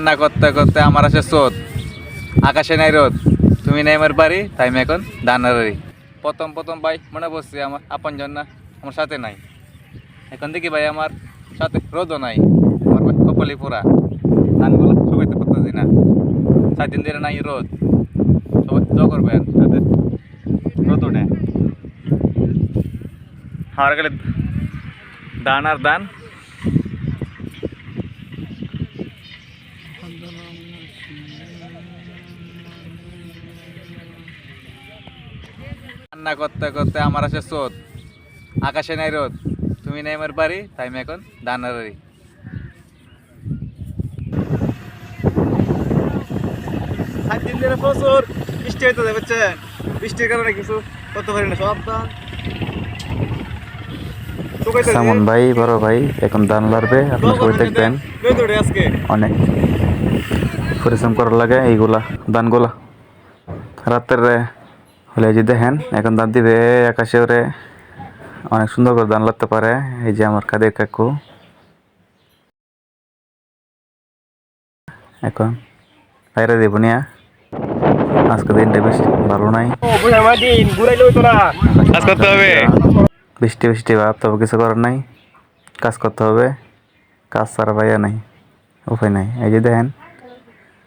রান্না করতে করতে আমার আছে স্রোত। আকাশে নাই রোদ। তুমি নেই আমার বাড়ি, তাই আমি এখন দানারি প্রথম প্রথম ভাই, মনে বসছি আমার আপন না, আমার সাথে নাই। এখন দেখি ভাই, আমার সাথে রোদও নাই। আমার কপালি পোড়া। ধানগুলো সবাই তো করতেছি না। সাত দিন ধরে নাই রোদ। সবাই তো করবেন যাতে রোদ ওঠে। আমার গেলে দান আর দান। রান্না করতে করতে আমার আছে স্রোত আকাশে নাই রোদ। তুমি নেই আমার বাড়ি তাই আমি এখন দানারি সাত দিন ধরে প্রচুর বৃষ্টি হইতে যাচ্ছে বৃষ্টির কারণে কিছু করতে পারি না সব ধান সামন ভাই বড় ভাই এখন ধান লারবে আপনি সবাই দেখবেন? অনেক। পরিশ্রম করার লাগে এইগুলা ধানগুলা। রাতের হলে যে দেখেন এখন ধান দিবে আকাশে ওরে অনেক সুন্দর করে ধান লাগতে পারে এই যে আমার কাদের কাকু। এখন বাইরে দেবো নিয়া। আজকে দিনটা বেশি ভালো নাই। কাজ করতে হবে। বৃষ্টি বৃষ্টি ভাব তবে কিছু করার নাই। কাজ করতে হবে। কাজ ছাড়া ভাইয়া নাই উপায় নাই। এই যে দেখেন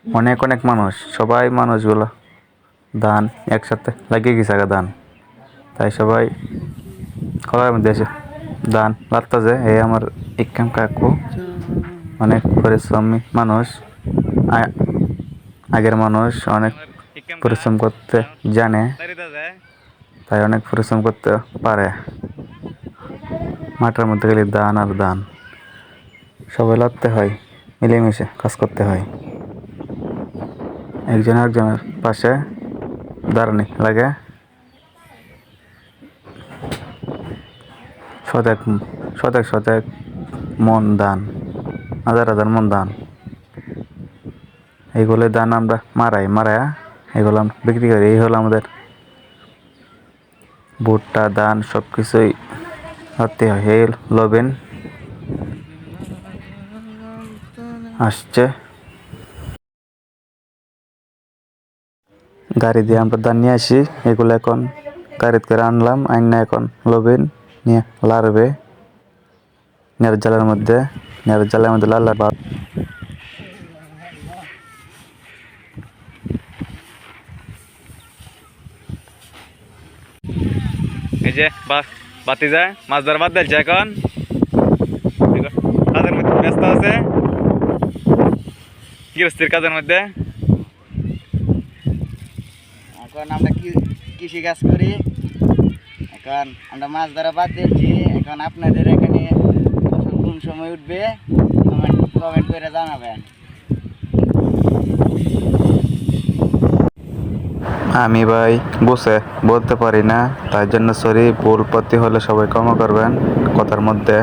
অনেক অনেক মানুষ, সবাই মানুষগুলো ধান একসাথে লাগিয়ে গেছে আগে ধান। তাই সবাই কলার মধ্যে এসে ধান এই আমার ইকাম কাকু, অনেক পরিশ্রমী মানুষ আগের মানুষ অনেক পরিশ্রম করতে জানে, তাই অনেক পরিশ্রম করতে পারে। মাঠের মধ্যে গেলে দান আর দান সবাই লাগতে হয়, মিলেমিশে কাজ করতে হয়। একজন একজনের পাশে দাঁড়ানি লাগে। শতেক শতেক শতেক মন দান, হাজার হাজার মন দান। এইগুলো দান আমরা মারাই, মারায়া এগুলো আমরা বিক্রি করি। এই হলো আমাদের ভুট্টা, ধান সব কিছুই করতে হয়। এই লবেন। আসছে। গাড়ি দিয়ে আমরা ধান নিয়ে আসি। এগুলো এখন গাড়িতে করে আনলাম, আইনা এখন। লবেন নিয়ে লাড়বে। নেড়ের জালের মধ্যে নেড়ের জালের মধ্যে লাল ভাব। এই যে বাতি যায়, মাছ ধরা বাদ দিচ্ছে এখন। কাজের মধ্যে ব্যস্ত আছে। গৃহস্থির কাজের মধ্যে। এখন আমরা কৃষি কাজ করি? এখন আমরা মাছ ধরা বাদ দিচ্ছি। এখন আপনাদের এখানে ফসল কোন সময় উঠবে? কমেন্ট করে জানাবেন। আমি ভাই বসে বলতে পারি না, তাই জন্য সরি, ভুল হলে সবাই ক্ষমা করবেন কথার মধ্যে।